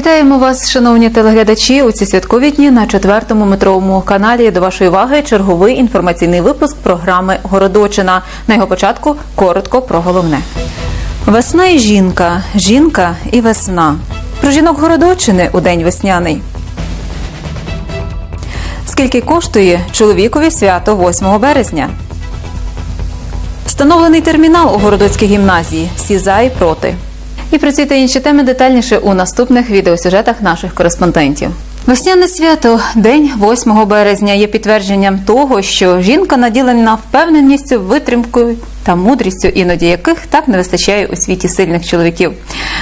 Вітаємо вас, шановні телеглядачі, у ці святкові дні на четвертому метровому каналі. До вашої уваги черговий інформаційний випуск програми Городочина. На його початку коротко про головне. Весна і жінка, жінка і весна. Про жінок Городочини у день весняний. Скільки коштує чоловікові свято 8 березня? Встановлений термінал у Городоцькій гімназії. Всі за і проти. І про ці та інші теми детальніше у наступних відеосюжетах наших кореспондентів. Весняне свято, день 8 березня, є підтвердженням того, що жінка наділена впевненістю, витримкою та мудрістю, іноді яких так не вистачає у світі сильних чоловіків.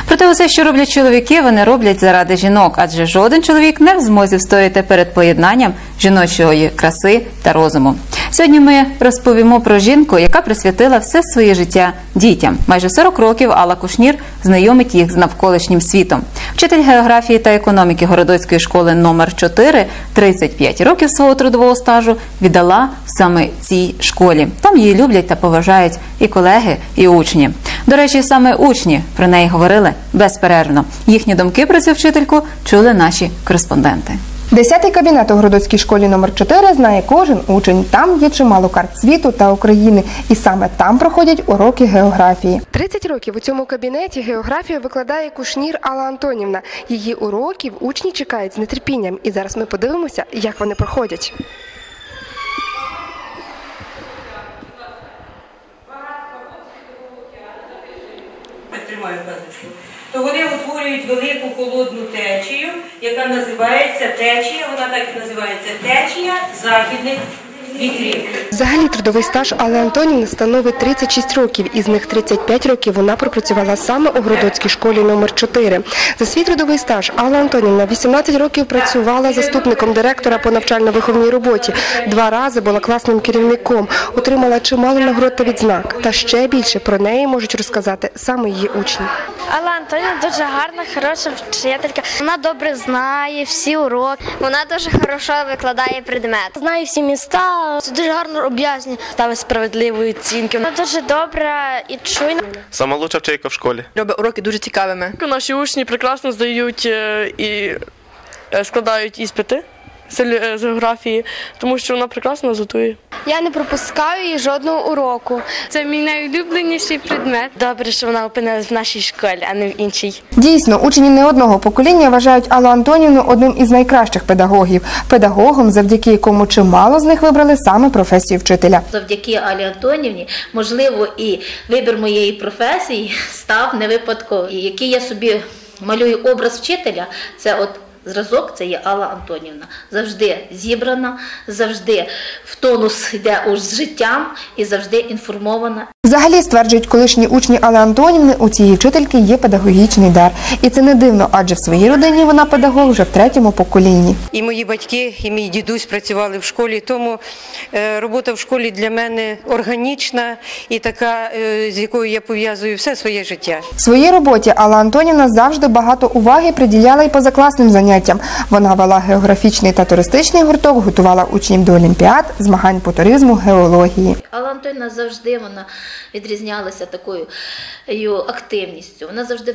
Проте усе, що роблять чоловіки, вони роблять заради жінок, адже жоден чоловік не в змозі встояти перед поєднанням жіночої краси та розуму. Сьогодні ми розповімо про жінку, яка присвятила все своє життя дітям. Майже 40 років Алла Кушнір знайомить їх з навколишнім світом. Вчитель географії та економіки Городоцької школи номер 4 35 років свого трудового стажу віддала саме цій школі. Там її люблять та поважають і колеги, і учні. До речі, саме учні про неї говорили безперервно. Їхні думки про цю вчительку чули наші кореспонденти. Десятий кабінет у Городоцькій школі номер 4 знає кожен учень. Там є чимало карт світу та України, і саме там проходять уроки географії. 30 років у цьому кабінеті географію викладає кушнір Алла Антонівна. Її уроків учні чекають з нетерпінням, і зараз ми подивимося, як вони проходять. Тримаю казочку, то вони утворюють велику холодну течію, яка називається течія, вона так і називається течія західних вітрів. Взагалі трудовий стаж Алли Антонівни становить 36 років. Із них 35 років вона пропрацювала саме у Городоцькій школі номер 4 За свій трудовий стаж Алла Антонівна 18 років працювала заступником директора по навчально-виховній роботі. Два рази була класним керівником, отримала чимало нагород та відзнак. Та ще більше про неї можуть розказати саме її учні. Алла Антонівна дуже гарна, хороша вчителька. Вона добре знає всі уроки. Вона дуже хорошо викладає предмет. Знає всі міста, дуже гарно об'ясні, ставить справедливої оцінки. Вона дуже добра і чуйна. Сама лучша вчителька в школі. робить уроки дуже цікавими. Наші учні прекрасно здають е, і е, складають іспити з е, з географії, тому що вона прекрасно готує. Я не пропускаю її жодного уроку. Це мій найулюбленіший предмет. Добре, що вона опинилась в нашій школі, а не в іншій. Дійсно, учні не одного покоління вважають Аллу Антонівну одним із найкращих педагогів, педагогом, завдяки якому чимало з них вибрали саме професію вчителя. Завдяки Алі Антонівні, можливо, і вибір моєї професії став не випадковим. І який я собі малюю образ вчителя, це от зразок, це є Алла Антонівна. Завжди зібрана, завжди в тонус йде уж з життям і завжди інформована Взагалі стверджують колишні учні Алли Антонівни, у цієї вчительки є педагогічний дар. І це не дивно, адже в своїй родині вона педагог вже в третьому поколінні. І мої батьки, і мій дідусь працювали в школі, тому е, робота в школі для мене органічна і така, е, з якою я пов'язую все своє життя. В своїй роботі Алла Антонівна завжди багато уваги приділяла і позакласним заняттям. Вона вела географічний та туристичний гурток, готувала учнів до олімпіад, змагань по туризму, геології. Алантина завжди вона відрізнялася такою активністю. Вона завжди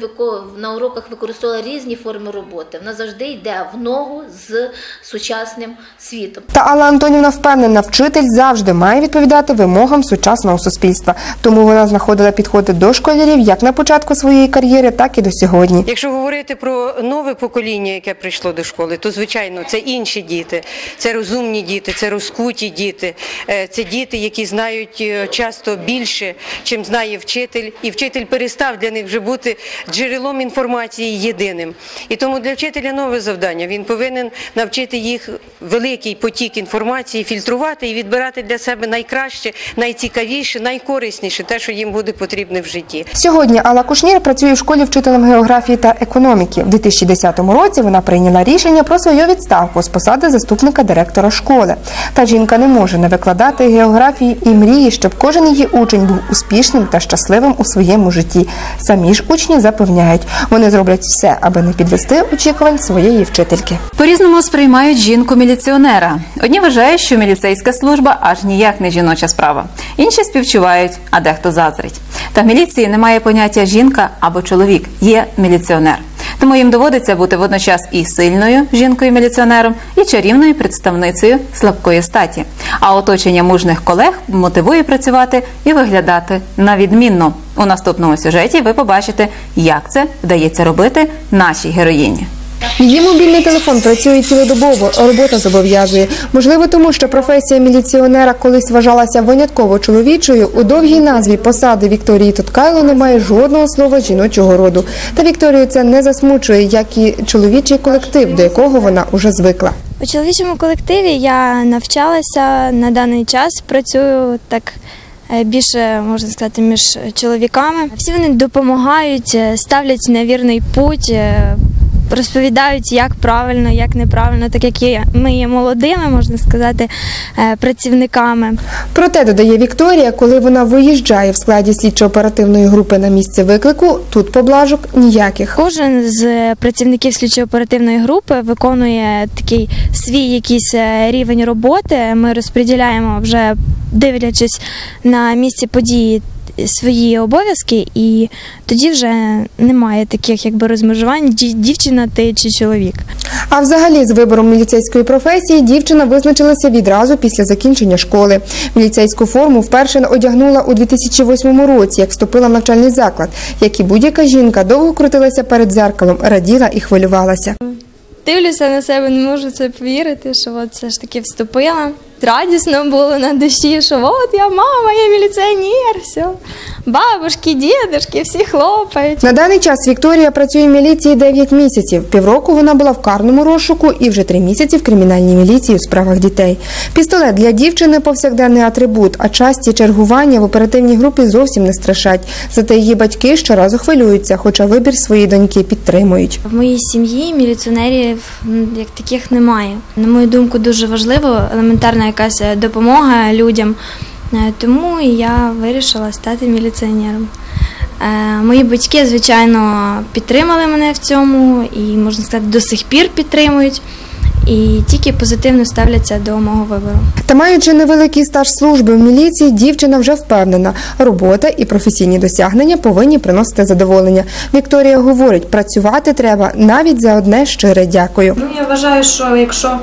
на уроках використовувала різні форми роботи. Вона завжди йде в ногу з сучасним світом. Та Алла Антонівна впевнена, вчитель завжди має відповідати вимогам сучасного суспільства. Тому вона знаходила підходи до школярів як на початку своєї кар'єри, так і до сьогодні. Якщо говорити про нове покоління, яке прийшло до школи, то звичайно це інші діти, це розумні діти, це розкуті діти, е, це діти, які знають е, часто більше, чим знає вчитель, і вчитель перестав для них вже бути джерелом інформації єдиним. І тому для вчителя нове завдання. Він повинен навчити їх великий потік інформації, фільтрувати і відбирати для себе найкраще, найцікавіше, найкорисніше, те, що їм буде потрібне в житті. Сьогодні Алла Кушнір працює в школі вчителем географії та економіки. В 2010 році вона прийняла рішення про свою відставку з посади заступника директора школи. Та жінка не може не викладати географії і мріє, щоб кожен її учень був успішним та щасливим у своєму житті. Самі ж учні запевняють, вони зроблять все, аби не підвести очікувань своєї вчительки. По-різному сприймають жінку-міліціонера. Одні вважають, що міліцейська служба аж ніяк не жіноча справа. Інші співчувають, а дехто заздрить. Та в міліції немає поняття жінка або чоловік, є міліціонер. Тому їм доводиться бути водночас і сильною жінкою-міліціонером, і чарівною представницею слабкої статі. А оточення мужних колег мотивує працювати і виглядати на відмінно. У наступному сюжеті ви побачите, як це вдається робити нашій героїні. Її мобільний телефон працює цілодобово, робота зобов'язує. Можливо, тому що професія міліціонера колись вважалася винятково чоловічою. У довгій назві посади Вікторії Туткайло немає жодного слова жіночого роду. Та Вікторію це не засмучує, як і чоловічий колектив, до якого вона уже звикла. У чоловічому колективі я навчалася на даний час. Працюю так е, більше можна сказати між чоловіками. Всі вони допомагають, е, ставлять на вірний путь. Розповідають, як правильно, як неправильно, так як є, ми є молодими, можна сказати, е, працівниками. Проте додає Вікторія, коли вона виїжджає в складі слідчо-оперативної групи на місце виклику, тут поблажок ніяких. Кожен з працівників слідчо-оперативної групи виконує такий свій якийсь е, рівень роботи. Ми розподіляємо вже дивлячись на місці події свої обов'язки, і тоді вже немає таких якби розмежувань дівчина ти чи чоловік. А взагалі з вибором міліцейської професії дівчина визначилася відразу після закінчення школи. Міліцейську форму вперше одягнула у 2008 році, як вступила в навчальний заклад. Як і будь-яка жінка, довго крутилася перед зеркалом, раділа і хвилювалася. Дивлюся на себе, не можу це повірити, що от все ж таки вступила. Радісно було на душі, що от я мама, я міліціонер, все. Бабушки, дідушки, всі хлопають. На даний час Вікторія працює в міліції 9 місяців. Півроку вона була в карному розшуку і вже 3 місяці в кримінальній міліції у справах дітей. Пістолет для дівчини повсякденний атрибут, а часті чергування в оперативній групі зовсім не страшать. Зате її батьки щоразу хвилюються, хоча вибір своєї доньки підтримують. В моїй сім'ї міліціонерів як таких немає. На мою думку, дуже важливо елементарна якась е, допомога людям. Е, Тому я вирішила стати міліціонером. Е, Мої батьки, звичайно, підтримали мене в цьому і, можна сказати, до сих пір підтримують. І тільки позитивно ставляться до мого вибору. Та маючи невеликий стаж служби в міліції, дівчина вже впевнена, робота і професійні досягнення повинні приносити задоволення. Вікторія говорить, працювати треба навіть за одне щире дякую. Ну я вважаю, що якщо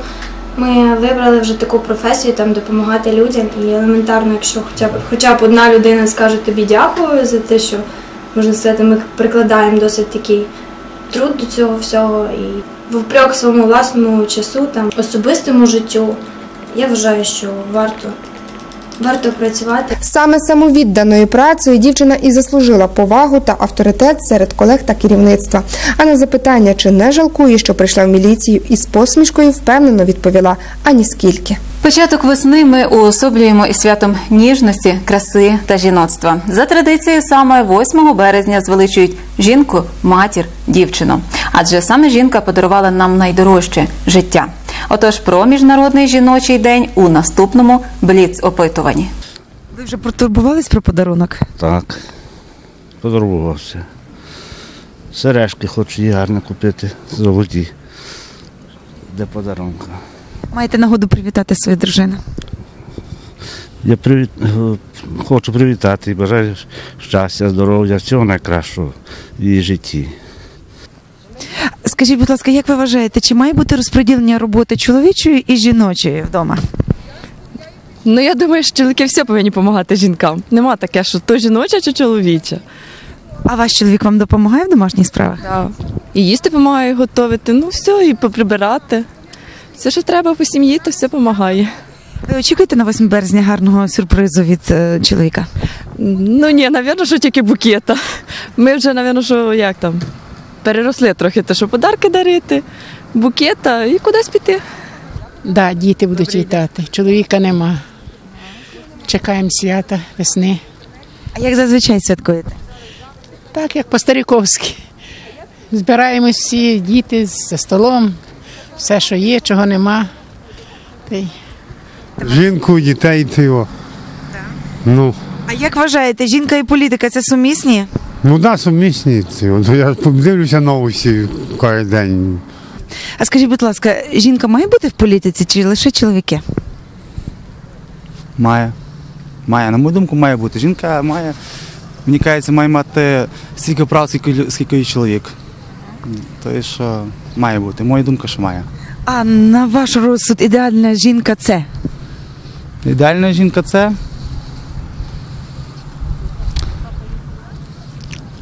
ми вибрали вже таку професію, там допомагати людям, і елементарно, якщо хоча б хоча б одна людина скаже тобі дякую за те, що можна сказати, ми прикладаємо досить такий труд до цього всього і впряг своєму власному часу, там особистому життю. Я вважаю, що варто, варто працювати. Саме самовідданою працею дівчина і заслужила повагу та авторитет серед колег та керівництва. А на запитання, чи не жалкує, що прийшла в міліцію, із посмішкою впевнено відповіла ані скільки. Початок весни ми уособлюємо із святом ніжності, краси та жіноцтва. За традицією, саме 8 березня звеличують жінку, матір, дівчину. Адже саме жінка подарувала нам найдорожче життя. Отож, про міжнародний жіночий день у наступному бліц опитуванні. Ви вже протурбувались про подарунок? Так, подарувався. Сережки хочу їй гарно купити, золоті. Де подарунка. Маєте нагоду привітати свою дружину. Я привіт... е, хочу привітати і бажаю щастя, здоров'я, всього найкращого в її житті. Скажіть, будь ласка, як ви вважаєте, чи має бути розподілення роботи чоловічої і жіночої вдома? Ну я думаю, що чоловіки все повинні допомагати жінкам. Нема таке, що то жіноча чи чоловіча. А ваш чоловік вам допомагає в домашніх справах? Так. І їсти допомагає готувати, ну все, і поприбирати. Все, що треба по сім'ї, то все допомагає. Ви очікуєте на 8 березня гарного сюрпризу від е, чоловіка? Ну ні, напевно, що тільки букета. Ми вже, напевно, що як там, переросли трохи, те, що подарки дарити, букета і кудись піти. Да, діти будуть вітати. Чоловіка нема. Чекаємо свята, весни. А як зазвичай святкуєте? Так, як по-старіковськи. Збираємось всі діти за столом, все, що є, чого нема. Та й Жінку, дітей цього. Ну, А як вважаєте, жінка і політика це сумісні? Ну да, сумісні цього. Ну, Я дивлюся новості кожен день. А скажіть, будь ласка, жінка має бути в політиці чи лише чоловіки? Має. Має. На мою думку, має бути. Жінка має, мені кажеться, має мати стільки прав, скільки, скільки і чоловік. То що має бути. Моя думка, що має. А на ваш розсуд ідеальна жінка це? Ідеальна жінка це.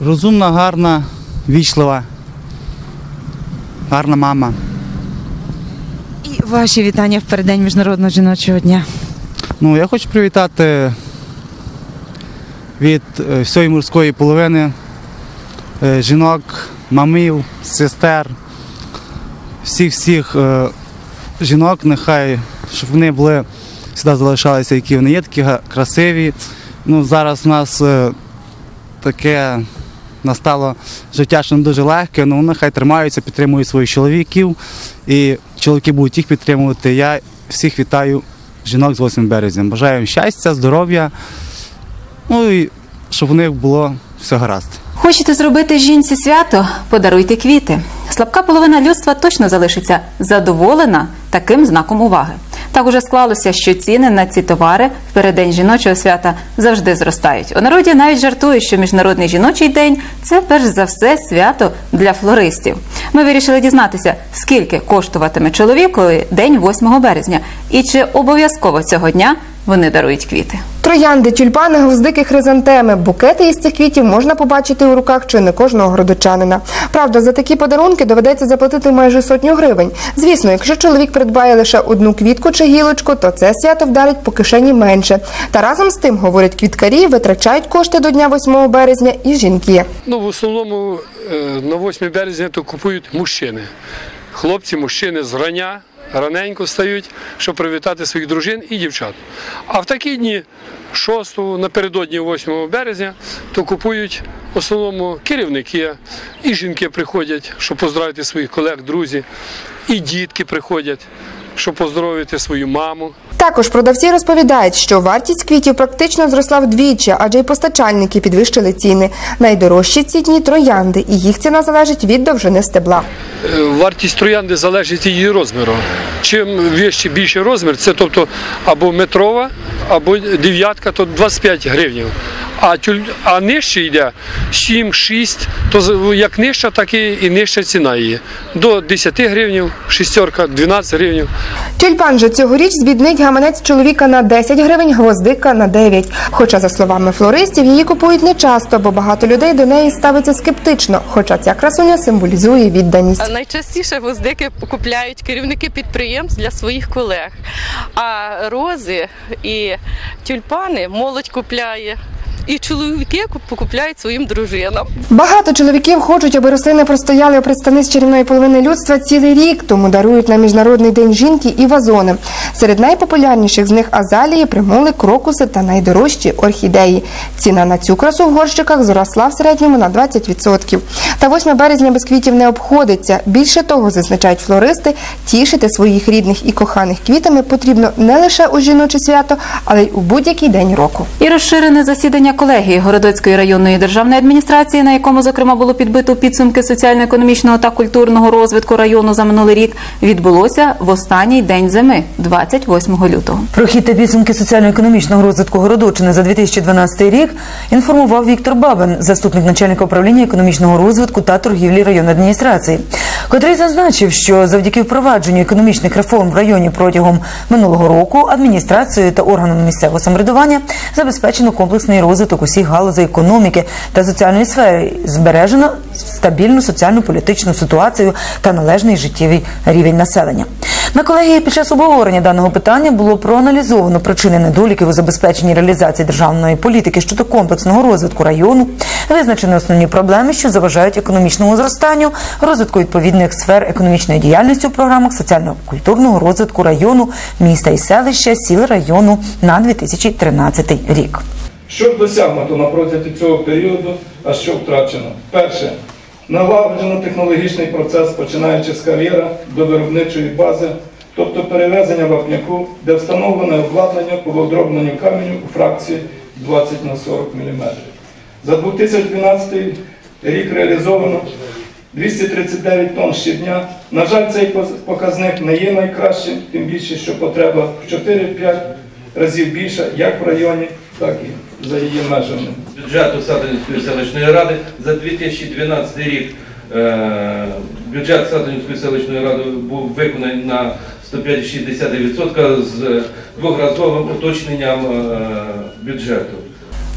Розумна, гарна, вічлива, гарна мама. І ваші вітання в переддень Міжнародного жіночого дня. Ну, я хочу привітати від е, всієї морської половини е, жінок, мамів, сестер, всіх-всіх е, жінок, нехай, щоб вони були, завжди залишалися, які вони є, такі красиві. Ну, зараз у нас таке настало життя, що не дуже легке, ну нехай тримаються, підтримують своїх чоловіків, і чоловіки будуть їх підтримувати. Я всіх вітаю жінок з 8 березня. Бажаю їм щастя, здоров'я, ну і щоб у них було все гаразд. Хочете зробити жінці свято? Подаруйте квіти. Слабка половина людства точно залишиться задоволена таким знаком уваги. Так уже склалося, що ціни на ці товари в переддень жіночого свята завжди зростають. У народі навіть жартують, що міжнародний жіночий день це перш за все свято для флористів. Ми вирішили дізнатися, скільки коштуватиме чоловікові день 8 березня, і чи обов'язково цього дня вони дарують квіти. Троянди, тюльпани, гвоздики, хризантеми. Букети із цих квітів можна побачити у руках чи не кожного городочанина. Правда, за такі подарунки доведеться заплатити майже сотню гривень. Звісно, якщо чоловік придбає лише одну квітку чи гілочку, то це свято вдарить по кишені менше. Та разом з тим, говорять квіткарі, витрачають кошти до дня 8 березня і жінки. Ну, в основному е, на 8 березня то купують мужчини. Хлопці, мужчини з раненько стають, щоб привітати своїх дружин і дівчат. А в такі дні, 6 напередодні 8 березня, то купують в основному керівники, і жінки приходять, щоб поздравити своїх колег, друзів, і дітки приходять, щоб поздоровити свою маму. Також продавці розповідають, що вартість квітів практично зросла вдвічі, адже й постачальники підвищили ціни. Найдорожчі ці дні троянди, і їх ціна залежить від довжини стебла. Е, Вартість троянди залежить від її розміру. Чим вищий більший розмір, це тобто або метрова, або дев'ятка, то 25 гривень. А, тюль, а нижче йде 7-6, то як нижча, так і, і нижча ціна її. До 10 гривень, шістерка, 12 гривень. Тюльпан же цьогоріч збіднить гаманець чоловіка на 10 гривень, гвоздика на 9. Хоча, за словами флористів, її купують не часто, бо багато людей до неї ставиться скептично. Хоча ця красуня символізує відданість. А Найчастіше гвоздики купляють керівники підприємств для своїх колег. А рози і тюльпани молодь купляє. І чоловіки покупляють своїм дружинам. Багато чоловіків хочуть, аби рослини простояли у представниць чарівної половини людства цілий рік, тому дарують на міжнародний день жінки і вазони. Серед найпопулярніших з них азалії, примули, крокуси та найдорожчі орхідеї. Ціна на цю красу в горщиках зросла в середньому на 20%. Та 8 березня без квітів не обходиться. Більше того, зазначають флористи, тішити своїх рідних і коханих квітами потрібно не лише у жіноче свято, але й у будь-який день року. І розширене засідання колегії Городоцької районної державної адміністрації, на якому зокрема було підбито підсумки соціально-економічного та культурного розвитку району за минулий рік, відбулося в останній день зими, 28 лютого. Про хід та підсумки соціально-економічного розвитку Городочини за 2012 рік інформував Віктор Бабин, заступник начальника управління економічного розвитку та торгівлі районної адміністрації, котрий зазначив, що завдяки впровадженню економічних реформ в районі протягом минулого року адміністрацією та органами місцевого самоврядування забезпечено комплексний розвиток усіх галузей економіки та соціальної сфери, збережено стабільну соціально-політичну ситуацію та належний життєвий рівень населення. На колегії під час обговорення даного питання було проаналізовано причини недоліків у забезпеченні реалізації державної політики щодо комплексного розвитку району, визначені основні проблеми, що заважають економічному зростанню, розвитку відповідних сфер економічної діяльності у програмах соціально-культурного розвитку району, міста і селища, сіл району на 2013 рік. Що досягнуто на протязі цього періоду, а що втрачено? Перше. Налагоджено технологічний процес, починаючи з кар'єра до виробничої бази, тобто перевезення вапняку, де встановлене обладнання по вовдробленню каменю у фракції 20 на 40 мм. За 2012 рік реалізовано 239 тонн щодня. На жаль, цей показник не є найкращим, тим більше, що потреба в 4-5 разів більша як в районі, так і за її межами. бюджету Садинської селищної ради за 2012 рік е, бюджет Сатанівської селищної ради був виконаний на 105,6% з двохразовим уточненням е, бюджету.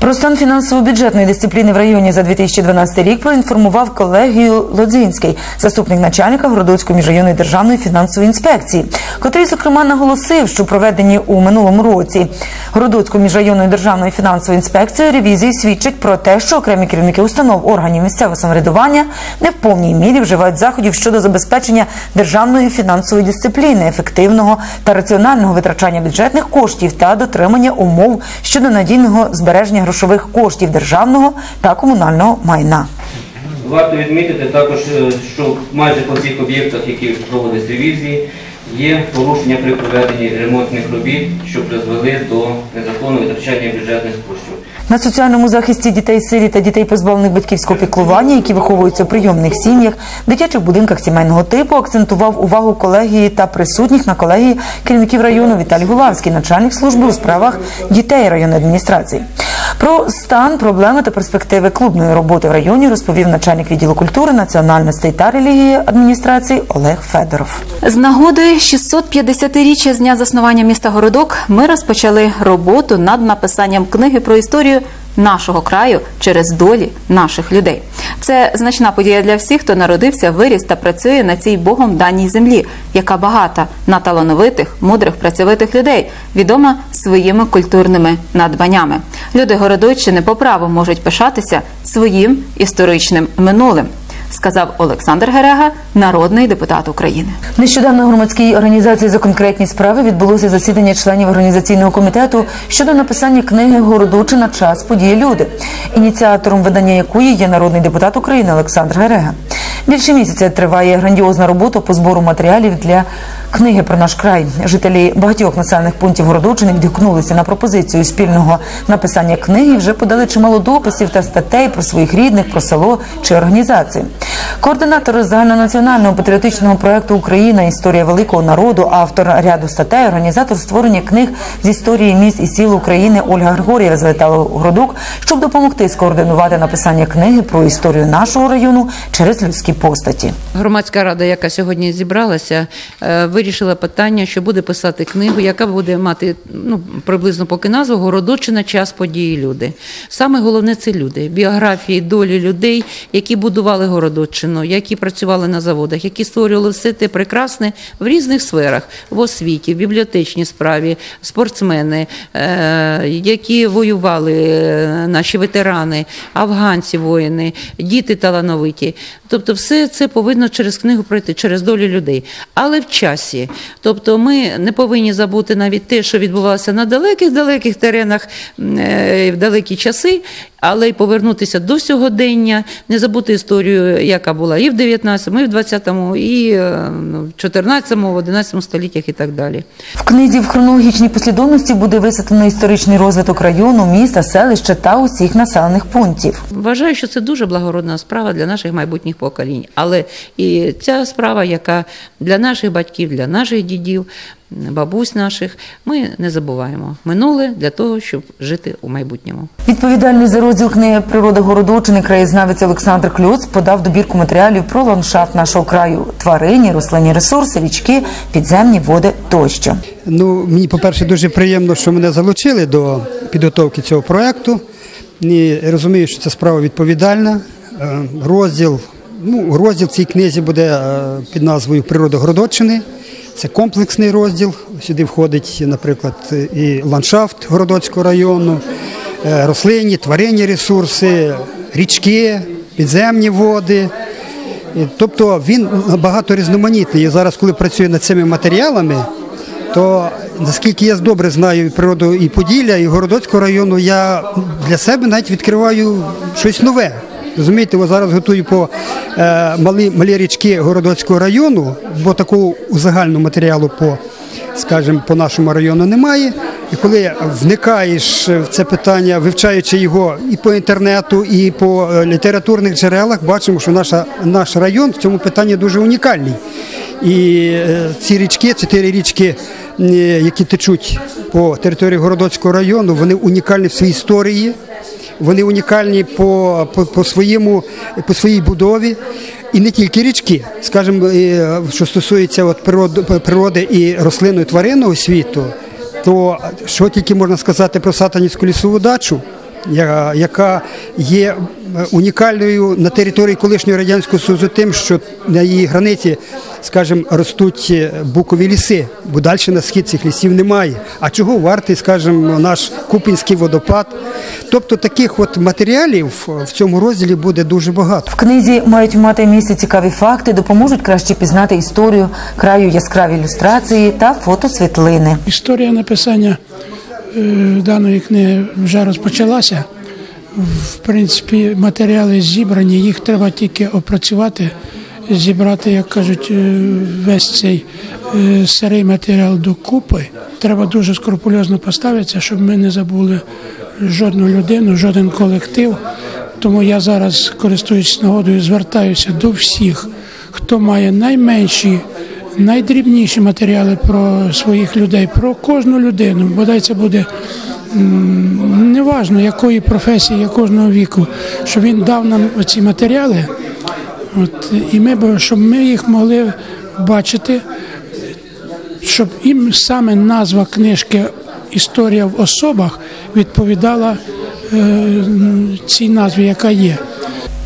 Про стан фінансово-бюджетної дисципліни в районі за 2012 рік проінформував колегію Лодзинський, заступник начальника Городоцької міжрайонної державної фінансової інспекції, котрий, зокрема, наголосив, що проведені у минулому році Городоцькою міжрайонною державною фінансовою інспекцією ревізії свідчать про те, що окремі керівники установ органів місцевого самоврядування не в повній мірі вживають заходів щодо забезпечення державної фінансової дисципліни, ефективного та раціонального витрачання бюджетних коштів та дотримання умов щодо надійного збереження грошових коштів державного та комунального майна. Варто відмітити також, е, що майже по всіх об'єктах, які проводять ревізії, є порушення при проведенні ремонтних робіт, що призвели до незаконного витрачання бюджетних коштів. На соціальному захисті дітей сирі та дітей позбавлених батьківського піклування, які виховуються в прийомних сім'ях, дитячих будинках сімейного типу, акцентував увагу колегії та присутніх на колегії керівників району Віталій Гулавський, начальник служби у справах дітей районної адміністрації. Про стан, проблеми та перспективи клубної роботи в районі розповів начальник відділу культури, національностей та релігії адміністрації Олег Федоров. З нагоди 650-річчя з дня заснування міста Городок ми розпочали роботу над написанням книги про історію нашого краю через долі наших людей. Це значна подія для всіх, хто народився, виріс та працює на цій богом даній землі, яка багата на талановитих, мудрих, працьовитих людей, відома своїми культурними надбаннями. Люди Городоччини по праву можуть пишатися своїм історичним минулим. Сказав Олександр Герега, народний депутат України. Нещодавно громадській організації за конкретні справи відбулося засідання членів організаційного комітету щодо написання книги Городочина час події люди, ініціатором видання якої є народний депутат України Олександр Герега. Більше місяця триває грандіозна робота по збору матеріалів для книги про наш край. Жителі багатьох населених пунктів Городочини відгукнулися на пропозицію спільного написання книги. і Вже подали чимало дописів та статей про своїх рідних, про село чи організації. Координатор загальнонаціонального патріотичного проекту Україна Історія великого народу, автор ряду статей, організатор створення книг з історії міст і сіл України Ольга Григорєва завітала у щоб допомогти скоординувати написання книги про історію нашого району через людські постаті. Громадська рада, яка сьогодні зібралася, е, вирішила питання, що буде писати книгу, яка буде мати ну, приблизно поки назву Городочина час події люди. Саме головне це люди, біографії, долі людей, які будували Городоччину, які працювали на заводах, які створювали все те прекрасне в різних сферах в освіті, в бібліотечній справі, спортсмени, е, які воювали, е, наші ветерани, афганці воїни, діти талановиті. Тобто, все це повинно через книгу пройти, через долю людей. Але в часі. Тобто, ми не повинні забути навіть те, що відбувалося на далеких далеких теренах е, в далекі часи, але й повернутися до сьогодення, не забути історію, яка була і в 19-му, і в 20-му, і е, ну, в 14-му, в 11 століттях і так далі. В книзі в хронологічній послідовності буде висвітлено історичний розвиток району, міста, селища та усіх населених пунктів. Вважаю, що це дуже благородна справа для наших майбутніх поколінь. Але і ця справа, яка для наших батьків, для наших дідів, бабусь наших, ми не забуваємо минуле для того, щоб жити у майбутньому. Відповідальний за розділ книги Природа Городочини краєзнавець Олександр Клюц подав добірку матеріалів про ландшафт нашого краю, тварині, рослинні ресурси, річки, підземні води тощо. Ну, мені, по-перше, дуже приємно, що мене залучили до підготовки цього проєкту. І розумію, що це справа відповідальна. Е, Розділ, ну, розділ цій книзі буде е, під назвою Природа Городоччини. Це комплексний розділ. Сюди входить, наприклад, і ландшафт Городоцького району, е, рослинні, тваринні ресурси, річки, підземні води. Тобто він багато різноманітний. І зараз, коли працюю над цими матеріалами, то наскільки я добре знаю природу і Поділля, і Городоцького району, я для себе навіть відкриваю щось нове. Розумієте, ось зараз готую по е, малі, малі річки Городоцького району, бо такого загального матеріалу по, скажімо, по нашому району немає. І коли вникаєш в це питання, вивчаючи його і по інтернету, і по е, літературних джерелах, бачимо, що наша, наш район в цьому питанні дуже унікальний. І е, ці річки, чотири річки, е, які течуть по території Городоцького району, вони унікальні в своїй історії, вони унікальні по, по, по, своєму, по своїй будові. і не тільки річки. Скажімо, що стосується от природи, природи і рослинного і тваринного світу, то що тільки можна сказати про Сатанівську лісову дачу, яка є е, унікальною на території колишнього радянського союзу, тим, що на її границі, скажімо, ростуть е, букові ліси, бо далі на схід цих лісів немає. А чого вартий, скажімо, наш Купінський водопад? Тобто таких от матеріалів в цьому розділі буде дуже багато. В книзі мають мати місце цікаві факти, допоможуть краще пізнати історію краю яскраві ілюстрації та фотосвітлини. Історія написання е, даної книги вже розпочалася. В принципі, матеріали зібрані, їх треба тільки опрацювати, зібрати, як кажуть, е, весь цей е, старий матеріал докупи. Треба дуже скрупульозно поставитися, щоб ми не забули жодну людину, жоден колектив. Тому я зараз, користуючись нагодою, звертаюся до всіх, хто має найменші найдрібніші матеріали про своїх людей, про кожну людину. Бодай це буде неважно якої професії, якого віку, щоб він дав нам ці матеріали, от, і ми б- щоб ми їх могли бачити, щоб їм саме назва книжки Історія в особах відповідала е, цій назві, яка є.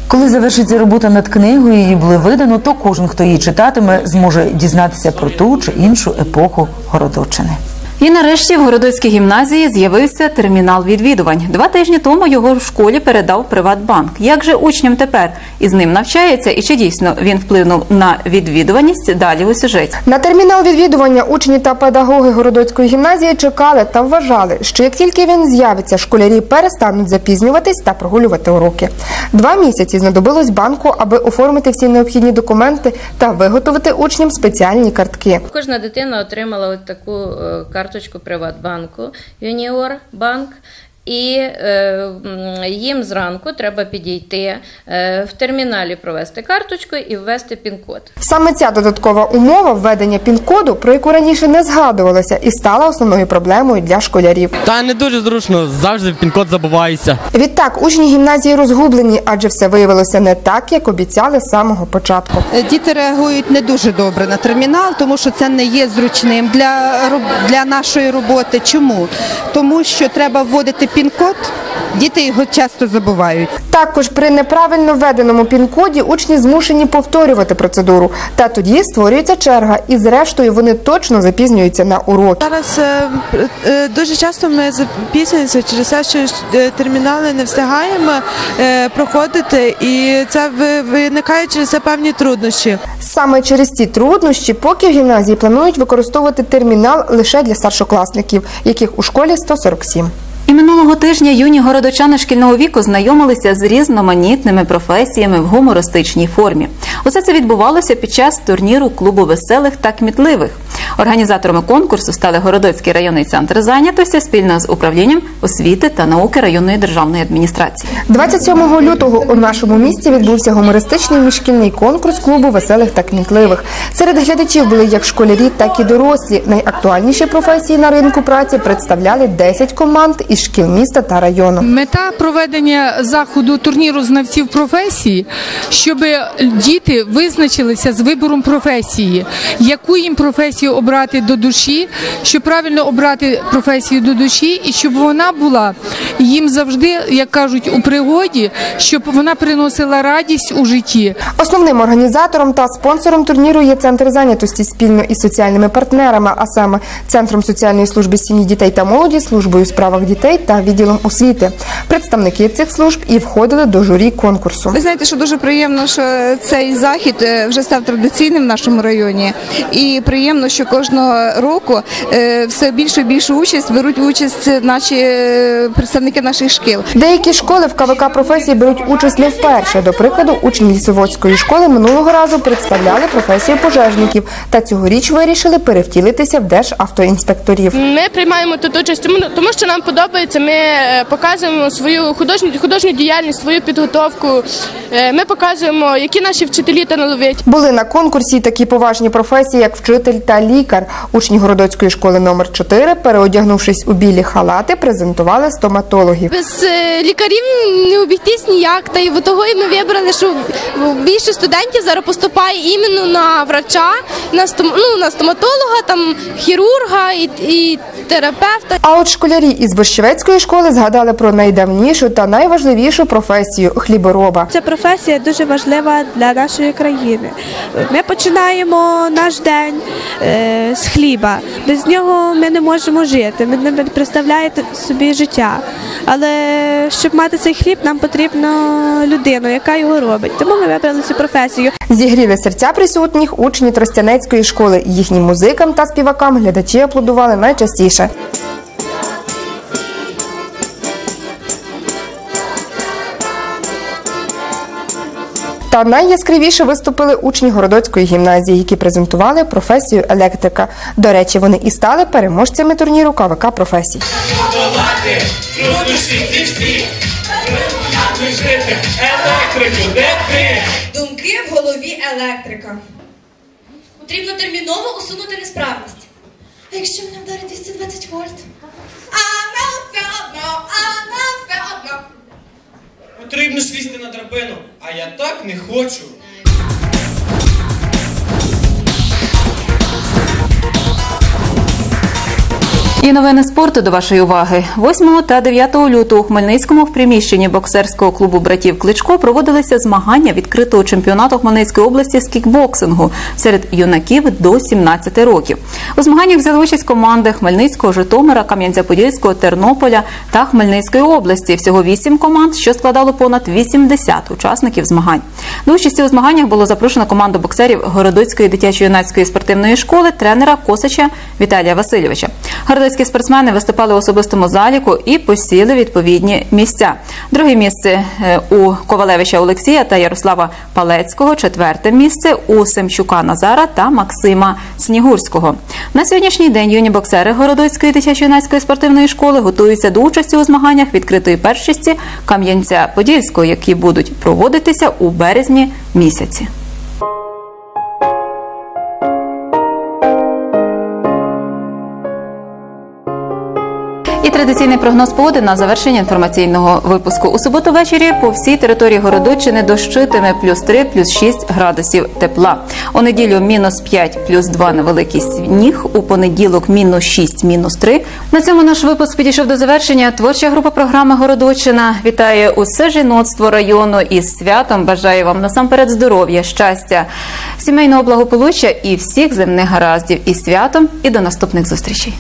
Коли завершиться робота над книгою, її буде видано, то кожен, хто її читатиме, зможе дізнатися про ту чи іншу епоху Городочини. І нарешті в Городоцькій гімназії з'явився термінал відвідувань. Два тижні тому його в школі передав Приватбанк. Як же учням тепер із ним навчається і чи дійсно він вплинув на відвідуваність? Далі у сюжеті. На термінал відвідування учні та педагоги Городоцької гімназії чекали та вважали, що як тільки він з'явиться, школярі перестануть запізнюватись та прогулювати уроки. Два місяці знадобилось банку, аби оформити всі необхідні документи та виготовити учням спеціальні картки. Кожна дитина отримала таку е, карточку Приватбанку Юніор Банк. І е, їм зранку треба підійти е, в терміналі, провести карточку і ввести пін-код. Саме ця додаткова умова введення пін-коду, про яку раніше не згадувалося, і стала основною проблемою для школярів. Та не дуже зручно, завжди пін-код забувається. Відтак, учні гімназії розгублені, адже все виявилося не так, як обіцяли з самого початку. Е, Діти реагують не дуже добре на термінал, тому що це не є зручним для, для нашої роботи. Чому? Тому що треба вводити пін-код, діти його часто забувають. Також при неправильно введеному пін-коді учні змушені повторювати процедуру. Та тоді створюється черга, і зрештою вони точно запізнюються на уроки. Зараз е, е, дуже часто ми запізнюємося через те, що е, термінали не встигаємо е, проходити, і це ви- виникає через це певні труднощі. Саме через ці труднощі, поки в гімназії планують використовувати термінал лише для старшокласників, яких у школі 147. І минулого тижня юні городочани шкільного віку знайомилися з різноманітними професіями в гумористичній формі. Усе це відбувалося під час турніру клубу веселих та кмітливих. Організаторами конкурсу стали Городоцький районний центр зайнятості спільно з управлінням освіти та науки районної державної адміністрації. 27 лютого у нашому місті відбувся гумористичний міжшкільний конкурс клубу веселих та кмітливих. Серед глядачів були як школярі, так і дорослі. Найактуальніші професії на ринку праці представляли 10 команд із шкіл міста та району. Мета проведення заходу турніру знавців професії, щоб діти визначилися з вибором професії, яку їм професію обрати до душі, щоб правильно обрати професію до душі, і щоб вона була їм завжди, як кажуть, у пригоді, щоб вона приносила радість у житті. Основним організатором та спонсором турніру є центр зайнятості спільно із соціальними партнерами, а саме центром соціальної служби сім'ї дітей та молоді, службою у справах дітей та відділом освіти. Представники цих служб і входили до журі конкурсу. Ви знаєте, що дуже приємно, що цей захід е, вже став традиційним в нашому районі, і приємно, що кожного року е, все більше і більшу участь беруть участь наші е, представники наших шкіл. Деякі школи в КВК професії беруть участь не вперше. До прикладу, учні Лісоводської школи минулого разу представляли професію пожежників та цьогоріч вирішили перевтілитися в державтоінспекторів. Ми приймаємо тут участь, тому, тому що нам подобається. Ми е, показуємо свою художню художню діяльність, свою підготовку. Е, Ми показуємо, які наші вчителі та наловить. Були на конкурсі такі поважні професії, як вчитель та лікар. Учні Городоцької школи номер 4 переодягнувшись у білі халати, презентували стоматологів. Без е, лікарів не обійтись ніяк. Та й в того і ми вибрали, що більше студентів зараз поступає іменно на врача, на стом, ну, на стоматолога, там хірурга і, і терапевта. А от школярі із Борщевецької школи згадали про найдавнішу та найважливішу професію хлібороба. Ця професія дуже важлива для нашої країни. Ми починаємо наш день е, з хліба. Без нього ми не можемо жити. Ви не представляєте собі життя. Але щоб мати цей хліб, нам потрібно людину, яка його робить. Тому ми вибрали цю професію. Зігріли серця присутніх учні Тростянецької школи. Їхнім музикам та співакам глядачі аплодували найчастіше. Та найяскравіше виступили учні Городоцької гімназії, які презентували професію електрика. До речі, вони і стали переможцями турніру КВК професій. Думки в голові електрика. Потрібно терміново усунути несправність. А якщо мене вдарить 220 вольт? А нам все одно, а нам все одно. Потрібно слізти на драбину, а я так не хочу. І новини спорту до вашої уваги. 8 та 9 лютого у Хмельницькому в приміщенні боксерського клубу братів Кличко проводилися змагання відкритого чемпіонату Хмельницької області з кікбоксингу серед юнаків до 17 років. У змаганнях взяли участь команди Хмельницького, Житомира, Кам'янця-Подільського, Тернополя та Хмельницької області. Всього 8 команд, що складало понад 80 учасників змагань. До участі у змаганнях було запрошено команду боксерів Городоцької дитячо-юнацької спортивної школи, тренера Косача Віталія Васильовича. Городоцькі спортсмени виступали у особистому заліку і посіли відповідні місця. Друге місце е, у Ковалевича Олексія та Ярослава Палецького, четверте місце у Семчука Назара та Максима Снігурського. На сьогоднішній день юні боксери Городоцької дитячо-юнацької спортивної школи готуються до участі у змаганнях відкритої першості Кам'янця-Подільського, які будуть проводитися у березні місяці. Традиційний прогноз погоди на завершення інформаційного випуску. У суботу ввечері по всій території Городоччини дощитиме плюс 3, плюс 6 градусів тепла. У неділю мінус 5, плюс 2 невеликий сніг. У понеділок мінус 6, мінус 3. На цьому наш випуск підійшов до завершення. Творча група програми Городоччина вітає усе жіноцтво району із святом. Бажаю вам насамперед здоров'я, щастя, сімейного благополуччя і всіх земних гараздів. І святом, і до наступних зустрічей.